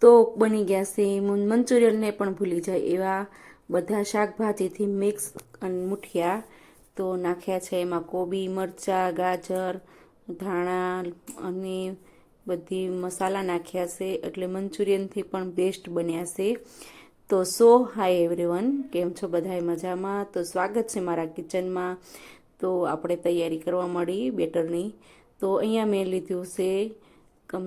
તો બની ગયા છે. મંચુરિયનને પણ ભૂલી જાય એવા બધા શાકભાજીથી મિક્સ અને મુઠિયા તો નાખ્યા છે. એમાં કોબી, મરચાં, ગાજર, ધાણા અને બધી મસાલા નાખ્યા છે. એટલે મંચુરિયનથી પણ બેસ્ટ બન્યા છે. તો સો હાય એવરીવન. કેમ છો બધાએ મજામાં? તો સ્વાગત છે મારા કિચનમાં. તો આપણે તૈયારી કરવા મળી બેટરની. તો અહીંયા મેં લીધું છે કમ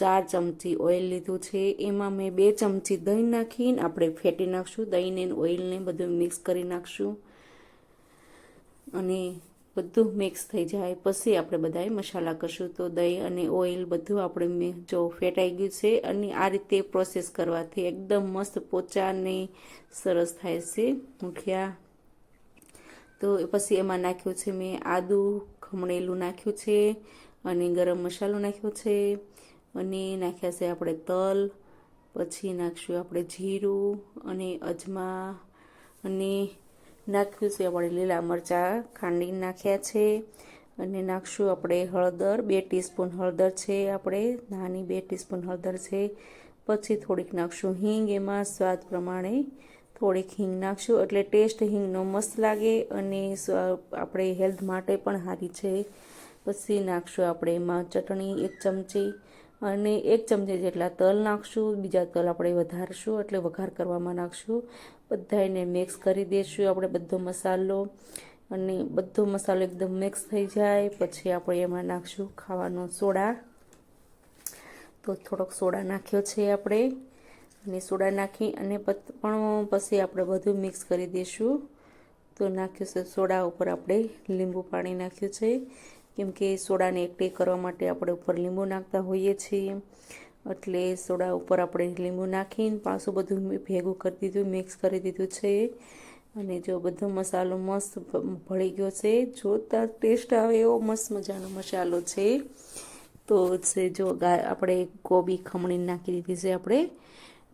ચાર ચમચી ઓઇલ લીધું છે. એમાં મેં બે ચમચી દહીં નાખીને આપણે ફેટી નાખશું. દહીંને ઓઇલને બધું મિક્સ કરી નાખશું. અને બધું મિક્સ થઈ જાય. પછી આપણે બધાએ મસાલા કરશું. તો દહીં અને ઓઇલ બધું આપણે જો ફેટાઈ ગયું છે અને આ રીતે પ્રોસેસ કરવાથી એકદમ મસ્ત પોચા અને સરસ થાય છે. મુઠિયા તો પછી એમાં નાખ્યું છે મેં આદું ખમણેલું નાખ્યું છે. અને ગરમ મસાલો નાખ્યો છે. અને નાખ્યા છે આપણે તલ, પછી નાખશું આપણે જીરું અને અજમા અને નાખ્યું છે આપણે લીલા મરચાં ખાંડી નાખ્યા છે. અને નાખશું આપણે હળદર, બે ટીસ્પૂન હળદર છે આપણે, નાની બે ટીસ્પૂન હળદર છે. પછી થોડીક નાખશું હિંગ, એમાં સ્વાદ પ્રમાણે થોડીક હિંગ નાખશું એટલે ટેસ્ટ હિંગનો મસ્ત લાગે અને આપણે હેલ્થ માટે પણ સારી છે. પછી નાખશું આપણે એમાં ચટણી એક ચમચી અને એક ચમચી જેટલા તલ નાખશું, બીજા તલ આપણે વધારશું એટલે વઘાર કરવામાં નાખશું. બધાને મિક્સ કરી દઈશું આપણે બધો મસાલો અને બધો મસાલો એકદમ મિક્સ થઈ જાય, પછી આપણે એમાં નાખશું ખાવાનો સોડા. તો થોડોક સોડા નાખ્યો છે આપણે અને સોડા નાખી અને પણ પછી આપણે બધું મિક્સ કરી દઈશું તો નાખ્યું છે સોડા ઉપર આપણે લીંબુ પાણી નાખ્યું છે. કેમ કે સોડાને એકઠી કરવા માટે આપણે ઉપર લીંબુ નાખતા હોઈએ છીએ. એટલે સોડા ઉપર આપણે લીંબુ નાખીને પાછું બધું ભેગું કરી દીધું, મિક્સ કરી દીધું છે. અને જો બધો મસાલો મસ્ત ભળી ગયો છે, જોતા ટેસ્ટ આવે એવો મસ્ત મજાનો મસાલો છે. તો છે જો આપણે કોબી ખમણી નાખી દીધી છે આપણે.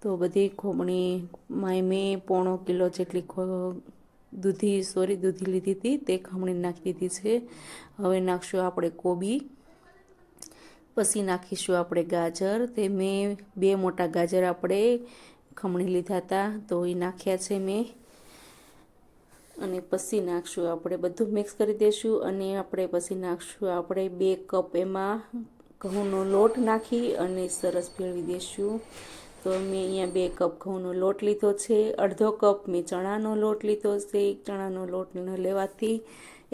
તો બધી ખમણીમાં મેં પોણો કિલો જેટલી દૂધી, સોરી, દૂધી લીધી હતી. તે ખમણી નાખી દીધી છે. હવે નાખશું આપણે કોબી. પછી નાખીશું આપણે ગાજર. તે મેં બે મોટા ગાજર આપણે ખમણી લીધા હતા, તો એ નાખ્યા છે મેં. અને પછી નાખશું આપણે બધું મિક્સ કરી દઈશું અને આપણે પછી નાખશું આપણે બે કપ એમાં ઘઉંનો લોટ નાખી અને સરસ ભેળવી દઈશું તો મેં અહીંયા બે કપ ઘઉંનો લોટ લીધો છે, અડધો કપ મેં ચણાનો લોટ લીધો છે, એક ચણાનો લોટ લેવાથી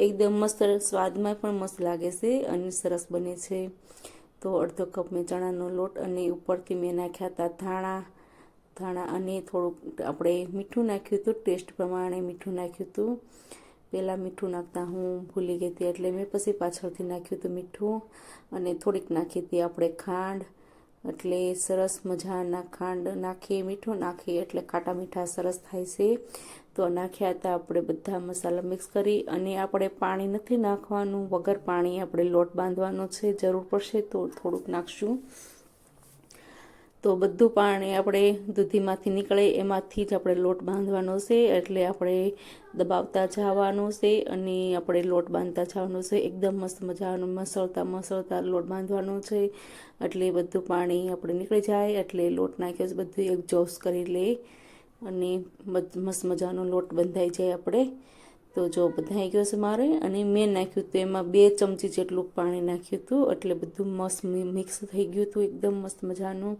એકદમ મસ્ત સ્વાદમાં પણ મસ્ત લાગે છે અને સરસ બને છે. તો અડધો કપ મેં ચણાનો લોટ અને ઉપરથી મેં નાખ્યા હતા ધાણા ધાણા અને થોડુંક આપણે મીઠું નાખ્યું હતું, ટેસ્ટ પ્રમાણે મીઠું નાખ્યું હતું. પહેલાં મીઠું નાખતા હું ભૂલી ગઈ હતી એટલે મેં પછી પાછળથી નાખ્યું હતું મીઠું અને થોડીક નાખી હતી આપણે ખાંડ. એટલે સરસ મજાના ખાંડ નાખીએ, મીઠું નાખીએ, એટલે ખાટા મીઠા સરસ થાય છે. તો નાખ્યા હતા આપણે બધા મસાલા મિક્સ કરી અને આપણે પાણી નથી નાખવાનું. વગર પાણી આપણે લોટ બાંધવાનો છે. જરૂર પડશે તો થોડુંક નાખશું. તો બધું પાણી આપણે દૂધીમાંથી નીકળે, એમાંથી જ આપણે લોટ બાંધવાનો છે, એટલે આપણે દબાવતા જવાનો છે અને આપણે લોટ બાંધતા જવાનો છે. એકદમ મસ્ત મજાનું મસળતા મસળતા લોટ બાંધવાનો છે, એટલે બધું પાણી આપણે નીકળી જાય, એટલે લોટ નાખ્યો છે, બધું એક જોશ કરી લે અને મસ્ત મજાનો લોટ બંધાઈ જાય આપણે. તો જો બધાઈ ગયો છે મારે, અને મેં નાખ્યું હતું એમાં બે ચમચી જેટલું પાણી નાખ્યું હતું, એટલે બધું મસ્ત મિક્સ થઈ ગયું હતું, એકદમ મસ્ત મજાનું.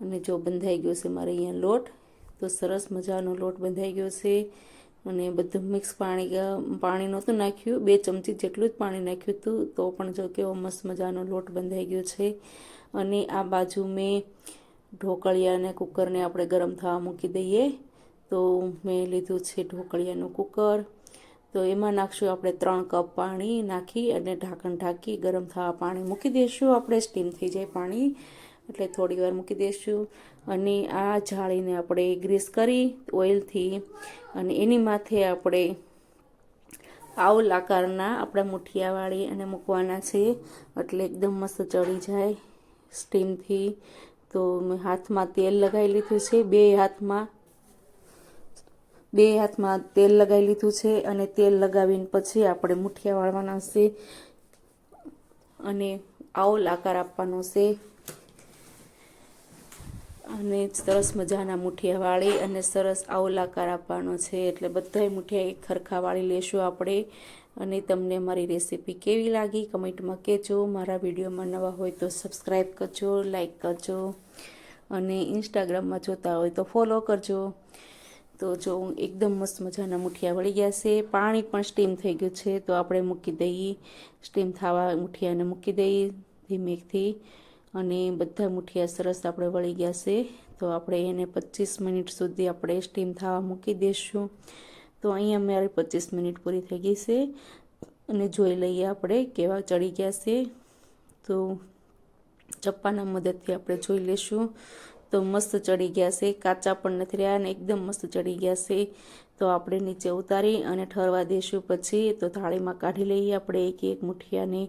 અને જો બંધાઈ ગયો છે મારે અહીંયા લોટ, તો સરસ મજાનો લોટ બંધાઈ ગયો છે. અને બધું મિક્સ પાણી પાણી નહોતું નાખ્યું, બે ચમચી જેટલું જ પાણી નાખ્યું હતું, તો પણ જો કેવો મસ્ત મજાનો લોટ બંધાઈ ગયો છે. અને આ બાજુ મેં ઢોકળિયાને, કુકરને આપણે ગરમ થવા મૂકી દઈએ. તો મેં લીધું છે ઢોકળિયાનું કુકર. તો એમાં નાખશું આપણે ત્રણ કપ પાણી નાખી અને ઢાંકણ ઢાંકી ગરમ થવા પાણી મૂકી દઈશું આપણે સ્ટીમ થઈ જાય પાણી, એટલે થોડી વાર મૂકી દઈશું અને આ જાળીને આપણે ગ્રીસ કરી ઓઇલથી અને એની માથે આપણે આવું આકારના આપણા મુઠિયાવાળી અને મૂકવાના છે. એટલે એકદમ મસ્ત ચડી જાય સ્ટીમથી તો મેં હાથમાં તેલ લગાવી લીધું છે. બે હાથમાં બે હાથમાં તેલ લગાવી લીધું છે અને તેલ લગાવીને પછી આપણે મુઠિયા વાળવાના છે અને આવો આકાર આપવાનો છે. અને સરસ મજાના મુઠિયા વાળી અને સરસ આવલાકાર આપવાનો છે. એટલે બધાય મુઠિયા એક ખરખા વાળી લેશું આપણે. અને તમને મારી રેસીપી કેવી લાગી કમેન્ટમાં કહેજો. મારા વિડીયોમાં નવા હોય તો સબસ્ક્રાઈબ કરજો લાઈક કરજો. અને ઇન્સ્ટાગ્રામમાં જોતા હોય તો ફોલો કરજો. તો જો એકદમ મસ્ત મજાના મુઠિયા વળી ગયા છે. પાણી પણ સ્ટીમ થઈ ગયું છે, તો આપણે મૂકી દઈએ. સ્ટીમ થવા મુઠિયાને મૂકી દઈએ ધીમેકથી. અને બધા મુઠિયા સરસ આપણે વળી ગયા છે. તો આપણે એને પચીસ મિનિટ સુધી આપણે સ્ટીમ થવા મૂકી દઈશું તો અહીંયા મારી પચીસ મિનિટ પૂરી થઈ ગઈ છે. અને જોઈ લઈએ આપણે કેવા ચડી ગયા છે. તો ચપ્પાના મદદથી આપણે જોઈ લઈશું. તો મસ્ત ચડી ગયા છે. કાચા પણ નથી રહ્યા અને એકદમ મસ્ત ચડી ગયા છે. તો આપણે નીચે ઉતારી અને ઠરવા દઈશું પછી. તો થાળીમાં કાઢી લઈએ આપણે એક એક મુઠિયાને.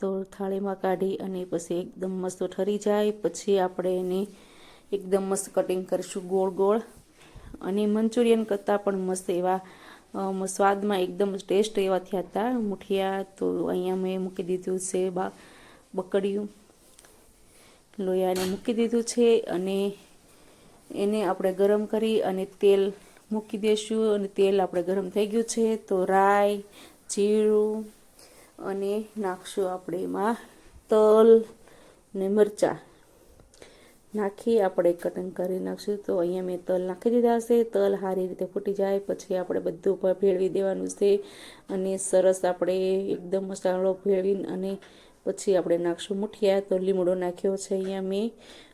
તો થાળીમાં કાઢી અને પછી એકદમ મસ્ત ઠરી જાય. પછી આપણે એને એકદમ મસ્ત કટિંગ કરીશું ગોળ ગોળ. અને મંચુરિયન કરતાં પણ મસ્ત એવા સ્વાદમાં એકદમ ટેસ્ટ એવા થયા હતા. મુઠિયા તો અહીંયા મેં મૂકી દીધું છે બા બકડિયું લોયાને મૂકી દીધું છે અને એને આપણે ગરમ કરી અને તેલ મૂકી દઈશું અને તેલ આપણે ગરમ થઈ ગયું છે તો રાઈ, જીરું અને નાખશું આપણે એમાં તલ ને મરચાં. નાખી આપણે કટિંગ કરી નાખશું. તો અહીંયા મેં તલ નાખી દીધા છે તલ સારી રીતે ફૂટી જાય, પછી આપણે બધું ભેળવી દેવાનું છે અને સરસ આપણે એકદમ મસાલો ભેળવીને અને પછી આપણે નાખશું મુઠિયા. તો લીમડો નાખ્યો છે અહીંયા મેં.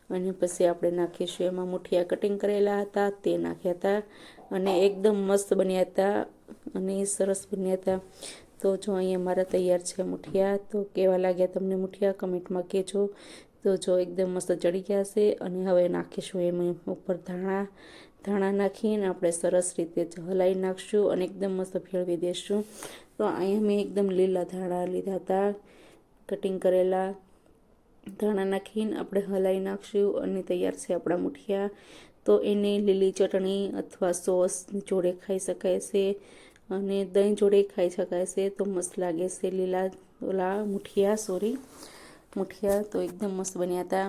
અને પછી આપણે નાખીશું એમાં મુઠિયા કટિંગ કરેલા હતા, તે નાખ્યા હતા. અને એકદમ મસ્ત બન્યા હતા અને સરસ બન્યા હતા. તો જો અહીંયા મારા તૈયાર છે મુઠિયા, તો કેવા લાગ્યા તમને મુઠિયા? કમેન્ટમાં કહેજો. તો જો એકદમ મસ્ત ચડી ગયા છે અને હવે નાખીશું એમ ઉપર ધાણા. ધાણા નાખીને આપણે સરસ રીતે હલાવી નાખશું અને એકદમ મસ્ત ફેળવી દઈશું તો અહીંયા મેં એકદમ લીલા ધાણા લીધા હતા. કટિંગ કરેલા, ધાણા નાખીને આપણે હલાવી નાખશું અને તૈયાર છે આપણા મુઠિયા. તો એને લીલી ચટણી અથવા સોસ જોડે ખાઈ શકાય છે અને દહીં જોડે ખાઈ શકાય છે. તો મસ્ત લાગે છે લીલા ઓલા મુઠિયા સોરી મુઠિયા તો એકદમ મસ્ત બન્યા હતા.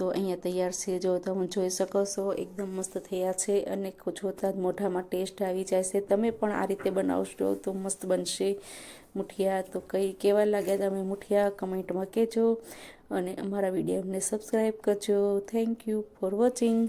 તો અહીંયા તૈયાર છે. જો તમે જોઈ શકો છો, એકદમ મસ્ત થયા છે અને જોતાં જ મોઢામાં ટેસ્ટ આવી જાય છે. તમે પણ આ રીતે બનાવશો તો મસ્ત બનશે. મુઠિયા તો કઈ કેવા લાગ્યા તમે મુઠિયા કમેન્ટમાં કહેજો અને અમારા વિડીયોને સબસ્ક્રાઈબ કરજો. Thank you for watching.